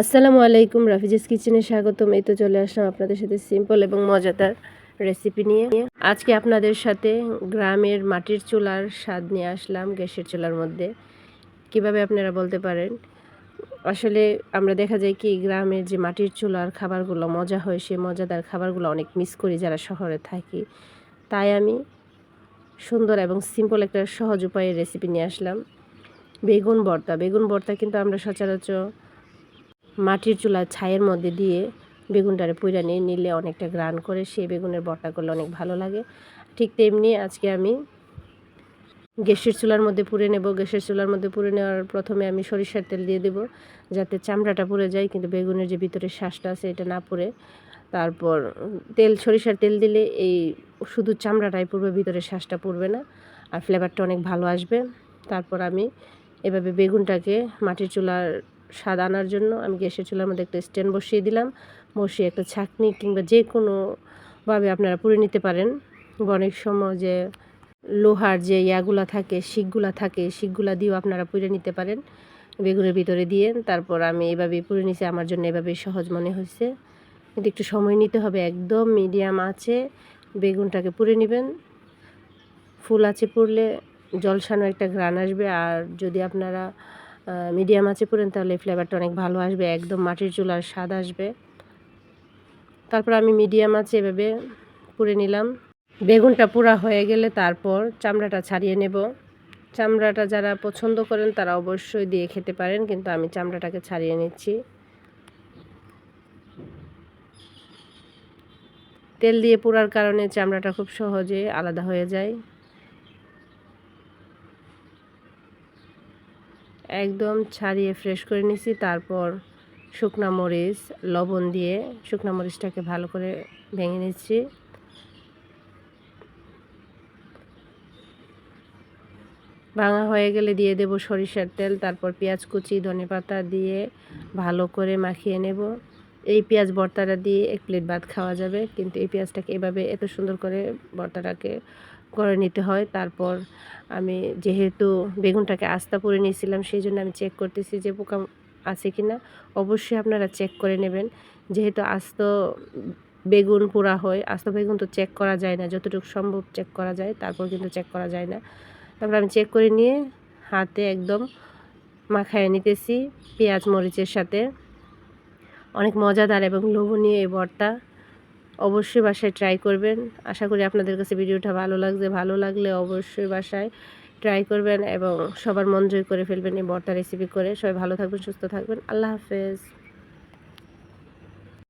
আসসালামু আলাইকুম, রাফিজেস কিচেনে স্বাগতম। এই তো চলে আসলাম আপনাদের সাথে সিম্পল এবং মজাদার রেসিপি নিয়ে। আজকে আপনাদের সাথে গ্রামের মাটির চুলার স্বাদ নিয়ে আসলাম গ্যাসের চুলার মধ্যে। কীভাবে আপনারা বলতে পারেন? আসলে আমরা দেখা যায় কি, গ্রামের যে মাটির চুলার খাবারগুলো মজা হয়, সেই মজাদার খাবারগুলো অনেক মিস করি যারা শহরে থাকি। তাই আমি সুন্দর এবং সিম্পল একটা সহজ উপায়ে রেসিপি নিয়ে আসলাম। বেগুন ভর্তা বেগুন ভর্তা কিন্তু আমরা সচরাচর মাটির চুলার ছায়ের মধ্যে দিয়ে বেগুনটারে পুইরা নিয়ে নিলে অনেকটা গ্রান করে, সেই বেগুনের বটা করলে অনেক ভালো লাগে। ঠিক তেমনি আজকে আমি গ্যাসের চুলার মধ্যে পুড়ে নেব। গ্যাসের চুলার মধ্যে পুড়ে নেওয়ার প্রথমে আমি সরিষার তেল দিয়ে দেব, যাতে চামড়াটা পুড়ে যায়, কিন্তু বেগুনের যে ভিতরে শ্বাসটা আছে এটা না পুড়ে। তারপর তেল, সরিষার তেল দিলে এই শুধু চামড়াটাই পুড়বে, ভিতরে শ্বাসটা পুড়বে না, আর ফ্লেভারটা অনেক ভালো আসবে। তারপর আমি এভাবে বেগুনটাকে মাটির চুলার স্বাদ আনার জন্য আমি গ্যাসের চুলার মধ্যে একটা স্ট্যান্ড বসিয়ে দিলাম। বসিয়ে একটা ছাকনি কিংবা যে কোনোভাবে আপনারা পুড়ে নিতে পারেন। অনেক সময় যে লোহার যে ইয়াগুলা থাকে, শিকগুলা থাকে, শিকগুলা দিয়েও আপনারা পুড়ে নিতে পারেন। বেগুনের ভিতরে দিয়ে তারপর আমি এভাবে পুড়ে নিছি। আমার জন্য এভাবে সহজ মনে হয়েছে। কিন্তু একটু সময় নিতে হবে। একদম মিডিয়াম আছে বেগুনটাকে পুড়ে নেবেন। ফুল আছে পুড়লে জলসানো একটা ঘ্রাণ আসবে। আর যদি আপনারা মিডিয়াম আছে পুরেন, তাহলে ফ্লেভারটা অনেক ভালো আসবে, একদম মাটির চুলার স্বাদ আসবে। তারপর আমি মিডিয়াম আছে, এভাবে পুড়ে নিলাম। বেগুনটা পুরা হয়ে গেলে তারপর চামড়াটা ছাড়িয়ে নেব। চামড়াটা যারা পছন্দ করেন, তারা অবশ্যই দিয়ে খেতে পারেন, কিন্তু আমি চামড়াটাকে ছাড়িয়ে নিচ্ছি। তেল দিয়ে পোড়ার কারণে চামড়াটা খুব সহজে আলাদা হয়ে যায়। একদম ছাড়িয়ে ফ্রেশ করে নিছি। তারপর শুকনা মরিচ, লবণ দিয়ে শুকনা মরিচটাকে ভালো করে ভেঙে নিচ্ছি। ভাঙা হয়ে গেলে দিয়ে দেব সরিষার তেল, তারপর পেঁয়াজ কুচি ধনে পাতা দিয়ে ভালো করে মাখিয়ে নেব। এই পেঁয়াজ ভর্তাটা দিয়ে এক প্লেট ভাত খাওয়া যাবে, কিন্তু এই পেঁয়াজটাকে এভাবে এত সুন্দর করে ভর্তাটাকে করে নিতে হয়। তারপর আমি যেহেতু বেগুনটাকে আস্তা পরে নিয়েছিলাম, সেই জন্য আমি চেক করতেছি যে পোকা আছে কি না অবশ্যই আপনারা চেক করে নেবেন। যেহেতু আস্ত বেগুন পোড়া হয়, আস্ত বেগুন তো চেক করা যায় না, যতটুকু সম্ভব চেক করা যায়, তারপর কিন্তু চেক করা যায় না। তারপর আমি চেক করে নিয়ে হাতে একদম মাখায় নিতেছি পেঁয়াজ, মরিচের সাথে। অনেক মজাদার এবং লোভনীয় এই ভর্তা অবশ্যই বাসায় ট্রাই করবেন। আশা করি আপনাদের কাছে ভিডিওটা ভালো লাগছে। ভালো লাগলে অবশ্যই বাসায় ট্রাই করবেন এবং সবার মন জয় করে ফেলবেন এই বর্তা রেসিপি করে। সবাই ভালো থাকবেন, সুস্থ থাকবেন। আল্লাহ হাফেজ।